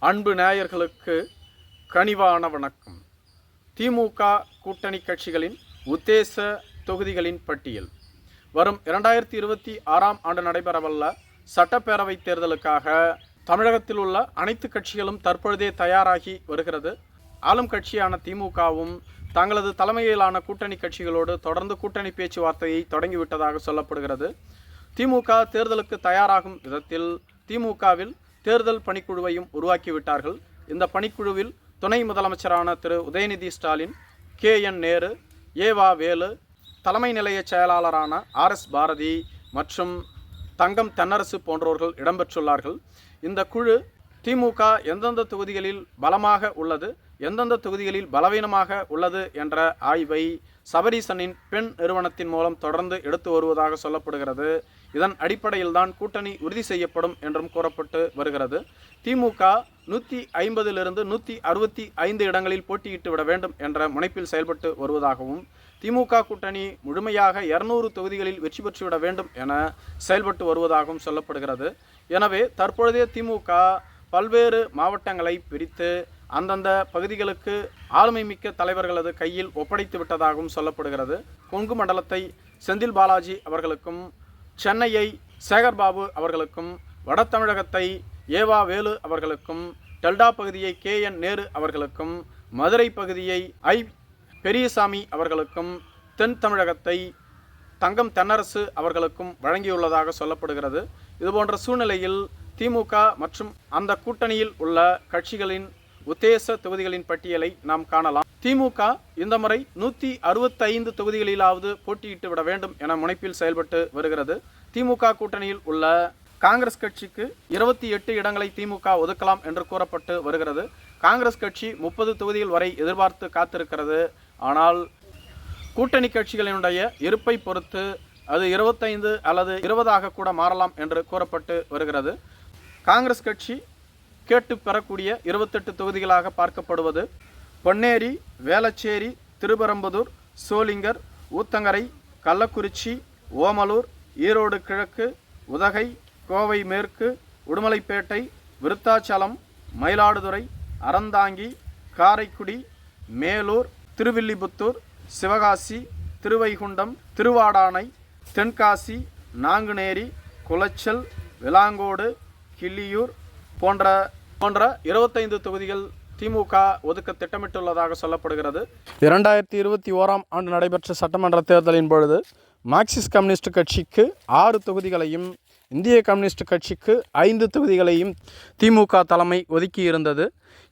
அன்பு நேயர்களுக்கு கனிவான வணக்கம். திமுக கூட்டணி கட்சிகளின் உத்தேச தொகுதிகளின் பட்டியல். வரும் இரண்டாயிரத்தி இருபத்தி ஆறாம் ஆண்டு நடைபெறவல்ல சட்டப்பேரவை தேர்தலுக்காக தமிழகத்தில் உள்ள அனைத்து கட்சிகளும் தற்பொழுதே தயாராகி வருகிறது. ஆளும் கட்சியான திமுகவும் தங்களது தலைமையிலான கூட்டணி கட்சிகளோடு தொடர்ந்து கூட்டணி பேச்சுவார்த்தையை தொடங்கிவிட்டதாக சொல்லப்படுகிறது. திமுக தேர்தலுக்கு தயாராகும் விதத்தில் திமுகவில் தேர்தல் பணிக்குழுவையும் உருவாக்கிவிட்டார்கள். இந்த பணிக்குழுவில் துணை முதலமைச்சரான திரு. உதயநிதி ஸ்டாலின் கே. என். நேரு ஏவா வேலு தலைமை நிலைய செயலாளரான ஆர். எஸ். பாரதி மற்றும் தங்கம் தென்னரசு போன்றோர்கள் இடம்பெற்றுள்ளார்கள். இந்த குழு திமுக எந்தெந்த தொகுதிகளில் பலமாக உள்ளது எந்தெந்த தொகுதிகளில் பலவீனமாக உள்ளது என்ற ஆய்வை சபரீசனின் பெண் நிறுவனத்தின் மூலம் தொடர்ந்து எடுத்து வருவதாக சொல்லப்படுகிறது. இதன் அடிப்படையில்தான் கூட்டணி உறுதி செய்யப்படும் என்றும் கூறப்பட்டு வருகிறது. திமுக நூற்றி ஐம்பதிலிருந்து நூற்றி அறுபத்தி ஐந்து இடங்களில் போட்டியிட்டு விட வேண்டும் என்ற முனைப்பில் செயல்பட்டு வருவதாகவும் திமுக கூட்டணி முழுமையாக இருநூறு தொகுதிகளில் வெற்றி பெற்றுவிட வேண்டும் என செயல்பட்டு வருவதாகவும் சொல்லப்படுகிறது. எனவே தற்பொழுதைய திமுக பல்வேறு மாவட்டங்களை பிரித்து அந்தந்த பகுதிகளுக்கு ஆளுமை மிக்க தலைவர்களது கையில் ஒப்படைத்து விட்டதாகவும் சொல்லப்படுகிறது. கொங்கு மண்டலத்தை செந்தில் பாலாஜி அவர்களுக்கும் சென்னையை சேகர்பாபு அவர்களுக்கும் வட தமிழகத்தை ஏவா வேலு அவர்களுக்கும் டெல்டா பகுதியை கே என் நேரு அவர்களுக்கும் மதுரை பகுதியை ஐ பெரியசாமி அவர்களுக்கும் தென் தமிழகத்தை தங்கம் தென்னரசு அவர்களுக்கும் வழங்கியுள்ளதாக சொல்லப்படுகிறது. இதுபோன்ற சூழ்நிலையில் திமுக மற்றும் அந்த கூட்டணியில் உள்ள கட்சிகளின் உத்தேச தொகுதிகளின் பட்டியலை நாம் காணலாம். திமுக இந்த முறை நூற்றி அறுபத்தைந்து தொகுதிகளிலாவது போட்டியிட்டு விட வேண்டும் என முனைப்பில் செயல்பட்டு வருகிறது. திமுக கூட்டணியில் உள்ள காங்கிரஸ் கட்சிக்கு இருபத்தி எட்டு இடங்களை திமுக ஒதுக்கலாம் என்று கூறப்பட்டு வருகிறது. காங்கிரஸ் கட்சி முப்பது தொகுதிகள் வரை எதிர்பார்த்து காத்திருக்கிறது. ஆனால் கூட்டணி கட்சிகளினுடைய இருப்பை பொறுத்து அது இருபத்தைந்து அல்லது இருபதாக கூட மாறலாம் என்று கூறப்பட்டு வருகிறது. காங்கிரஸ் கட்சி கேட்டு பெறக்கூடிய இருபத்தெட்டு தொகுதிகளாக பார்க்கப்படுவது பொன்னேரி வேளச்சேரி திருப்பரம்புதூர் சோளிங்கர் ஊத்தங்கரை கள்ளக்குறிச்சி ஓமலூர் ஈரோடு கிழக்கு உதகை கோவை மேற்கு உடுமலைப்பேட்டை விருத்தாச்சலம் மயிலாடுதுறை அறந்தாங்கி காரைக்குடி மேலூர் திருவில்லிபுத்தூர் சிவகாசி திருவைகுண்டம் திருவாடானை தென்காசி நாங்குநேரி குளச்சல் விலாங்கோடு கிள்ளியூர் போன்ற போன்ற இருபத்தைந்து தொகுதிகள் திமுக ஒதுக்க திட்டமிட்டுள்ளதாக சொல்லப்படுகிறது. இரண்டாயிரத்தி இருபத்தி ஓராம் ஆண்டு நடைபெற்ற சட்டமன்ற தேர்தலின் பொழுது மார்க்சிஸ்ட் கம்யூனிஸ்ட் கட்சிக்கு ஆறு தொகுதிகளையும் இந்திய கம்யூனிஸ்ட் கட்சிக்கு ஐந்து தொகுதிகளையும் திமுக தலைமை ஒதுக்கி இருந்தது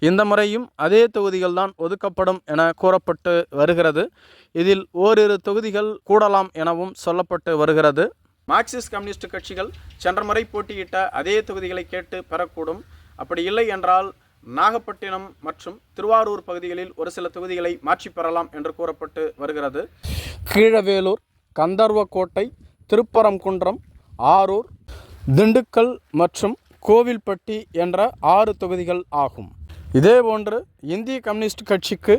இந்த முறையும் அதே தொகுதிகள் தான் ஒதுக்கப்படும் என கூறப்பட்டு வருகிறது. இதில் ஓரிரு தொகுதிகள் கூடலாம் எனவும் சொல்லப்பட்டு வருகிறது. மார்க்சிஸ்ட் கம்யூனிஸ்ட் கட்சிகள் சென்ற முறை போட்டியிட்ட அதே தொகுதிகளை கேட்டு பெறக்கூடும். அப்படி இல்லை என்றால் நாகப்பட்டினம் மற்றும் திருவாரூர் பகுதிகளில் ஒரு சில தொகுதிகளை மாற்றி பெறலாம் என்று கூறப்பட்டு வருகிறது. கீழவேலூர் கந்தர்வக்கோட்டை திருப்பரங்குன்றம் ஆரூர் திண்டுக்கல் மற்றும் கோவில்பட்டி என்ற ஆறு தொகுதிகள் ஆகும். இதேபோன்று இந்திய கம்யூனிஸ்ட் கட்சிக்கு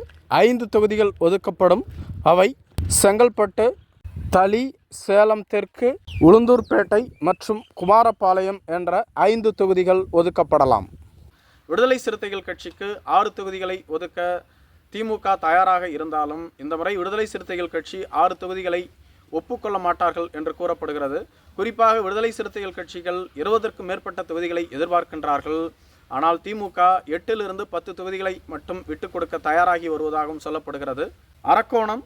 ஐந்து தொகுதிகள் ஒதுக்கப்படும். அவை செங்கல்பட்டு தளி சேலம் தெற்கு உளுந்தூர்பேட்டை மற்றும் குமாரபாளையம் என்ற ஐந்து தொகுதிகள் ஒதுக்கப்படலாம். விடுதலை சிறுத்தைகள் கட்சிக்கு ஆறு தொகுதிகளை ஒதுக்க திமுக தயாராக இருந்தாலும் இந்த முறை விடுதலை சிறுத்தைகள் கட்சி ஆறு தொகுதிகளை ஒப்புக்கொள்ள மாட்டார்கள் என்று கூறப்படுகிறது. குறிப்பாக விடுதலை சிறுத்தைகள் கட்சிகள் இருபதற்கும் மேற்பட்ட தொகுதிகளை எதிர்பார்க்கின்றார்கள். ஆனால் திமுக எட்டிலிருந்து பத்து தொகுதிகளை மட்டும் விட்டுக் கொடுக்க தயாராகி வருவதாகவும் சொல்லப்படுகிறது. அரக்கோணம்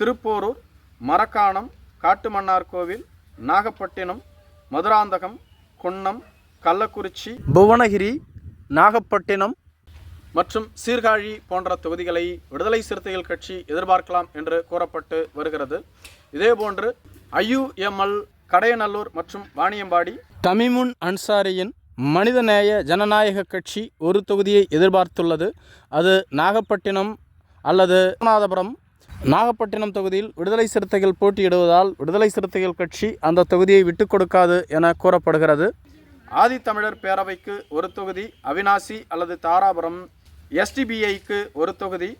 திருப்போரூர் மரக்காணம் காட்டுமன்னார்கோவில் நாகப்பட்டினம் மதுராந்தகம் குன்னம் கள்ளக்குறிச்சி புவனகிரி நாகப்பட்டினம் மற்றும் சீர்காழி போன்ற தொகுதிகளை விடுதலை சிறுத்தைகள் கட்சி எதிர்பார்க்கலாம் என்று கூறப்பட்டு வருகிறது. இதேபோன்று ஐயுஎம்எல் கடையநல்லூர் மற்றும் வாணியம்பாடி தமிமுன் அன்சாரியின் மனிதநேய ஜனநாயக கட்சி ஒரு தொகுதியை எதிர்பார்த்துள்ளது. அது நாகப்பட்டினம் அல்லது ராமநாதபுரம் நாகப்பட்டினம் தொகுதியில் விடுதலை சிறுத்தைகள் போட்டியிடுவதால் விடுதலை சிறுத்தைகள் கட்சி அந்த தொகுதியை விட்டுக் கொடுக்காது என கூறப்படுகிறது. ஆதித்தமிழர் பேரவைக்கு ஒரு தொகுதி அவினாசி அல்லது தாராபுரம் எஸ்டிபிஐக்கு ஒரு தொகுதி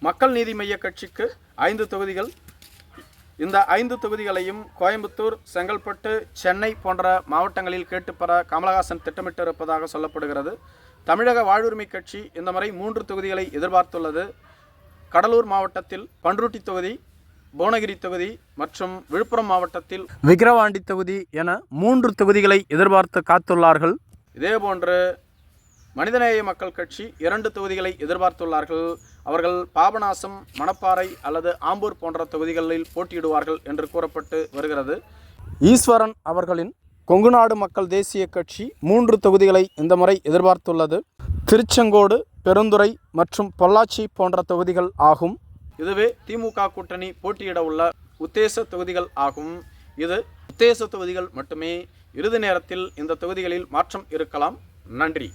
மக்கள் நீதி மைய கட்சிக்கு ஐந்து தொகுதிகள். இந்த ஐந்து தொகுதிகளையும் கோயம்புத்தூர் செங்கல்பட்டு சென்னை போன்ற மாவட்டங்களில் கேட்டுப்பெற கமலஹாசன் திட்டமிட்டு இருப்பதாக சொல்லப்படுகிறது. தமிழக வாழ்வுரிமை கட்சி இந்த முறை மூன்று தொகுதிகளை எதிர்பார்த்துள்ளது. கடலூர் மாவட்டத்தில் பன்ருட்டி தொகுதி புவனகிரி தொகுதி மற்றும் விழுப்புரம் மாவட்டத்தில் விக்கிரவாண்டி தொகுதி என மூன்று தொகுதிகளை எதிர்பார்த்து காத்துள்ளார்கள். இதேபோன்று மனிதநேய மக்கள் கட்சி இரண்டு தொகுதிகளை எதிர்பார்த்துள்ளார்கள். அவர்கள் பாபநாசம் மணப்பாறை அல்லது ஆம்பூர் போன்ற தொகுதிகளில் போட்டியிடுவார்கள் என்று கூறப்பட்டு வருகிறது. ஈஸ்வரன் அவர்களின் கொங்குநாடு மக்கள் தேசிய கட்சி மூன்று தொகுதிகளை இந்த முறை எதிர்பார்த்துள்ளது. திருச்செங்கோடு பெருந்துறை மற்றும் பொள்ளாச்சி போன்ற தொகுதிகள் ஆகும். இதுவே திமுக கூட்டணி போட்டியிட உள்ள உத்தேச தொகுதிகள் ஆகும். இது உத்தேச தொகுதிகள் மட்டுமே. இறுதி நேரத்தில் இந்த தொகுதிகளில் மாற்றம் இருக்கலாம். நன்றி.